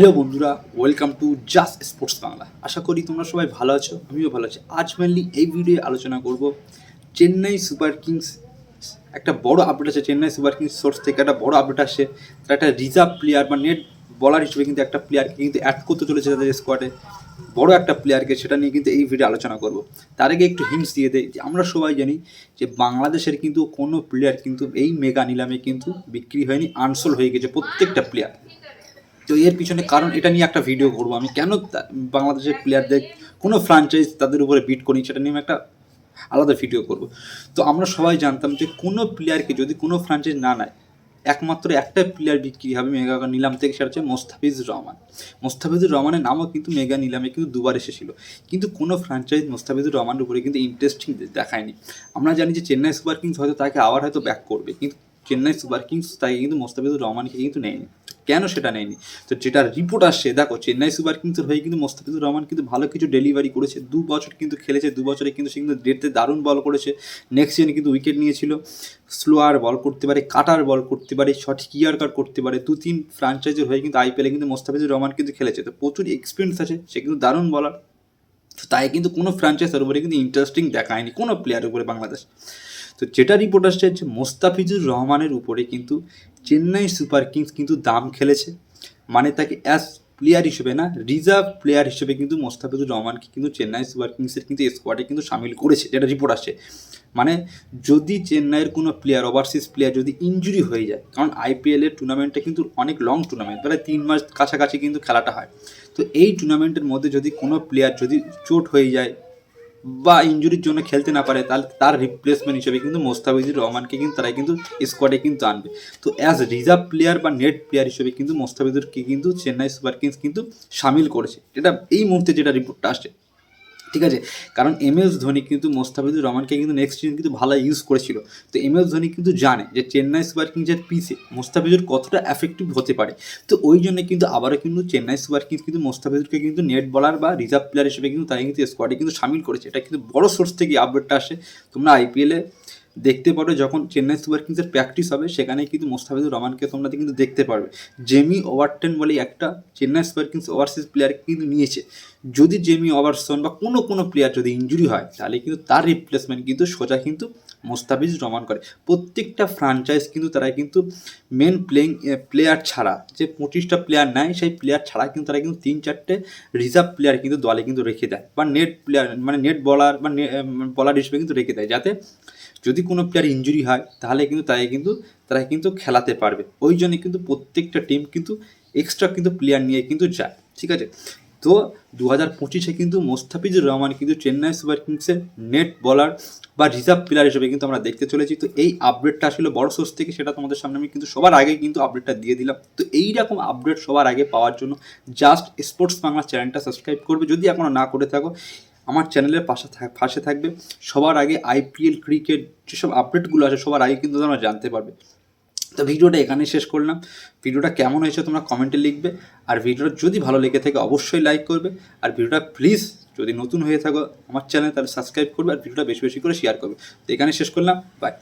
Hello বন্ধুরা welcome to just sports Bangla আশা করি তোমরা সবাই ভালো আছো, আমিও ভালো আছি। আজ মেনলি এই ভিডিও আলোচনা করব চেন্নাই সুপার কিংস। একটা বড় আপডেট আছে, চেন্নাই সুপার কিংস সোর্স থেকে একটা বড় আপডেট আসছে তারা একটা রিজার্ভ প্লেয়ার বা নেট বলার হিসেবে কিন্তু একটা প্লেয়ারকে কিন্তু অ্যাড করতে চলেছে তাদের স্কোয়াডে বড় একটা প্লেয়ারকে সেটা নিয়ে কিন্তু এই ভিডিও আলোচনা করব। তার আগে একটু হিন্টস দিয়ে দেয় যে আমরা সবাই জানি যে বাংলাদেশের কিন্তু কোনো প্লেয়ার কিন্তু এই মেগা নিলামে কিন্তু বিক্রি হয়নি আনসোল হয়ে গেছে প্রত্যেকটা প্লেয়ার তো এর পিছনে কারণ এটা নিয়ে একটা ভিডিও করব। আমি কেন বাংলাদেশের প্লেয়ারদের কোনো ফ্র্যাঞ্চাইজ তাদের উপরে বিট করি সেটা নিয়ে একটা আলাদা ভিডিও করব। তো আমরা সবাই জানতাম যে কোনো প্লেয়ারকে যদি কোনো ফ্র্যাঞ্চাইজ না নেয়, একমাত্র একটা প্লেয়ার বিক্রি হবে? মেগা নিলাম থেকে সেটা হচ্ছে মোস্তাফিজুর রহমান। মোস্তাফিজুর রহমানের নামও কিন্তু মেগা নিলামে কিন্তু দুবার এসেছিল। কিন্তু কোনো ফ্র্যাঞ্চাইজ মোস্তাফিজুর রহমানের উপরে কিন্তু ইন্টারেস্টিং দেখায়নি। আমরা জানি যে চেন্নাই সুপার কিংস হয়তো তাকে আবার হয়তো ব্যাক করবে, কিন্তু চেন্নাই সুপার কিংস তাকে কিন্তু মোস্তাফিজুর রহমানকে কিন্তু নেয়নি। কেন সেটা নেয়নি? তো যেটা রিপোর্ট আসছে, দেখো, চেন্নাই সুপার কিংসের হয়ে কিন্তু মোস্তাফিজুর রহমান কিন্তু ভালো কিছু ডেলিভারি করেছে। দু বছর কিন্তু খেলেছে, দু বছরে কিন্তু সে কিন্তু ডেটতে দারুণ বল করেছে। নেক্সট ইয়ারে কিন্তু উইকেট নিয়েছিল। স্লোয়ার বল করতে পারে, কাটার বল করতে পারে, সঠিক ইয়ার কাট করতে পারে। দু তিন ফ্রাঞ্চাইজের হয়ে কিন্তু আইপিএলে কিন্তু মোস্তাফিজুর রহমান কিন্তু খেলেছে। তো প্রচুর এক্সপিরিয়েন্স আছে, সে কিন্তু দারুণ বলার তাই কিন্তু কোনো ফ্র্যাঞ্চাইজের উপরে কিন্তু ইন্টারেস্টিং দেখায়নি, কোনো প্লেয়ারের উপরে বাংলাদেশ। তো যেটা রিপোর্ট আসছে যে মোস্তাফিজুর রহমানের উপরে কিন্তু চেন্নাই সুপার কিংস কিন্তু দাম খেলেছে। মানে তাকে অ্যাজ প্লেয়ার হিসেবে না রিজার্ভ প্লেয়ার হিসেবে কিন্তু মোস্তাফিজুর রহমানকে কিন্তু চেন্নাই সুপার কিংসের কিন্তু স্কোয়াডে কিন্তু সামিল করেছে, যেটা রিপোর্ট আসছে। মানে যদি চেন্নাইয়ের কোনো প্লেয়ার ওভারসিজ প্লেয়ার যদি ইনজুরি হয়ে যায়, কারণ আইপিএলের টুর্নামেন্টটা কিন্তু অনেক লং টুর্নামেন্ট প্রায় তিন মাস কাছাকাছি কিন্তু খেলাটা হয়। তো এই টুর্নামেন্টের মধ্যে যদি কোনো প্লেয়ার যদি চোট হয়ে যায় বা ইঞ্জুরির জন্য খেলতে না পারে, তাহলে তার রিপ্লেসমেন্ট হিসেবে কিন্তু মোস্তাফিজুর রহমানকে কিন্তু তারা কিন্তু স্কোয়াডে কিন্তু আনবে। তো অ্যাজ রিজার্ভ প্লেয়ার বা নেট প্লেয়ার হিসেবে কিন্তু মোস্তাফিজুরকে কিন্তু চেন্নাই সুপার কিংস কিন্তু সামিল করেছে। এটা এই মুহূর্তে যেটা রিপোর্টটা আসছে। ঠিক আছে? কারণ এম এস ধোনি কিন্তু মোস্তাফিজুর রহমানকে কিন্তু নেক্সট সিজন কিন্তু ভালো ইউজ করেছিল। তো এম এস ধোনি কিন্তু জানে যে চেন্নাই সুপার কিংসের পিসে মোস্তাফিজুর কতটা এফেক্টিভ হতে পারে। তো ওই জন্য কিন্তু আবারও কিন্তু চেন্নাই সুপার কিংস কিন্তু মোস্তাফিজুরকে কিন্তু নেট বলার বা রিজার্ভ প্লেয়ার হিসেবে কিন্তু তাই কিন্তু স্কোয়াডে কিন্তু সামিল করেছে। এটা কিন্তু বড় সোর্স থেকে আপডেটটা আসে। তোমরা আইপিএলে দেখতে পারো যখন চেন্নাই সুপার কিংসের প্র্যাকটিস হবে সেখানে কিন্তু মোস্তাফিজুর রহমানকে তোমরা কিন্তু দেখতে পারবে। জেমি ওভারটেন বলে একটা Chennai Super Kings overseas player কিন্তু নিয়েছে। যদি জেমি ওভারসন বা কোনো কোনো প্লেয়ার যদি ইঞ্জুরি হয়, তাহলে কিন্তু তার রিপ্লেসমেন্ট কিন্তু সোজা কিন্তু মোস্তাফিজ রহমান করে। প্রত্যেকটা ফ্রাঞ্চাইজ কিন্তু তারা কিন্তু মেন প্লেইং প্লেয়ার ছাড়া, যে পঁচিশটা প্লেয়ার নেয় সেই প্লেয়ার ছাড়া কিন্তু তারা কিন্তু তিন চারটে রিজার্ভ প্লেয়ার কিন্তু দলে কিন্তু রেখে দেয় বা নেট প্লেয়ার মানে নেট বলার বা বলার হিসেবে কিন্তু রেখে দেয় যাতে যদি কোনো প্লেয়ার ইঞ্জুরি হয়, তাহলে কিন্তু তাই কিন্তু তারা কিন্তু খেলাতে পারবে। ওই জন্য কিন্তু প্রত্যেকটা টিম কিন্তু এক্সট্রা কিন্তু প্লেয়ার নিয়ে কিন্তু যায়। ঠিক আছে? তো দু হাজার পঁচিশে কিন্তু মোস্তাফিজুর রহমান কিন্তু চেন্নাই সুপার কিংসের নেট বলার বা রিজার্ভ প্লেয়ার হিসেবে কিন্তু আমরা দেখতে চলেছি। তো এই আপডেটটা আসলে বড় সোর্স থেকে সেটা তোমাদের সামনে আমি কিন্তু সবার আগে কিন্তু আপডেটটা দিয়ে দিলাম। তো এই রকম আপডেট সবার আগে পাওয়ার জন্য জাস্ট স্পোর্টস বাংলা চ্যানেলটা সাবস্ক্রাইব করবে। যদি এখনও না করে থাকো, আমার চ্যানেলের পাশে পাশে থাকবে। সবার আগে আইপিএল ক্রিকেট যেসব আপডেটগুলো আছে সবার আগে কিন্তু তোমরা জানতে পারবে। তো ভিডিওটা এখানেই শেষ করলাম। ভিডিওটা কেমন হয়েছে তোমরা কমেন্টে লিখবে। আর ভিডিওটা যদি ভালো লেগে থাকে, অবশ্যই লাইক করবে। আর ভিডিওটা প্লিজ যদি নতুন হয়ে থাকো আমার চ্যানেল তাহলে সাবস্ক্রাইব করবে। আর ভিডিওটা বেশি বেশি করে শেয়ার করবে। তো এখানে শেষ করলাম। বাই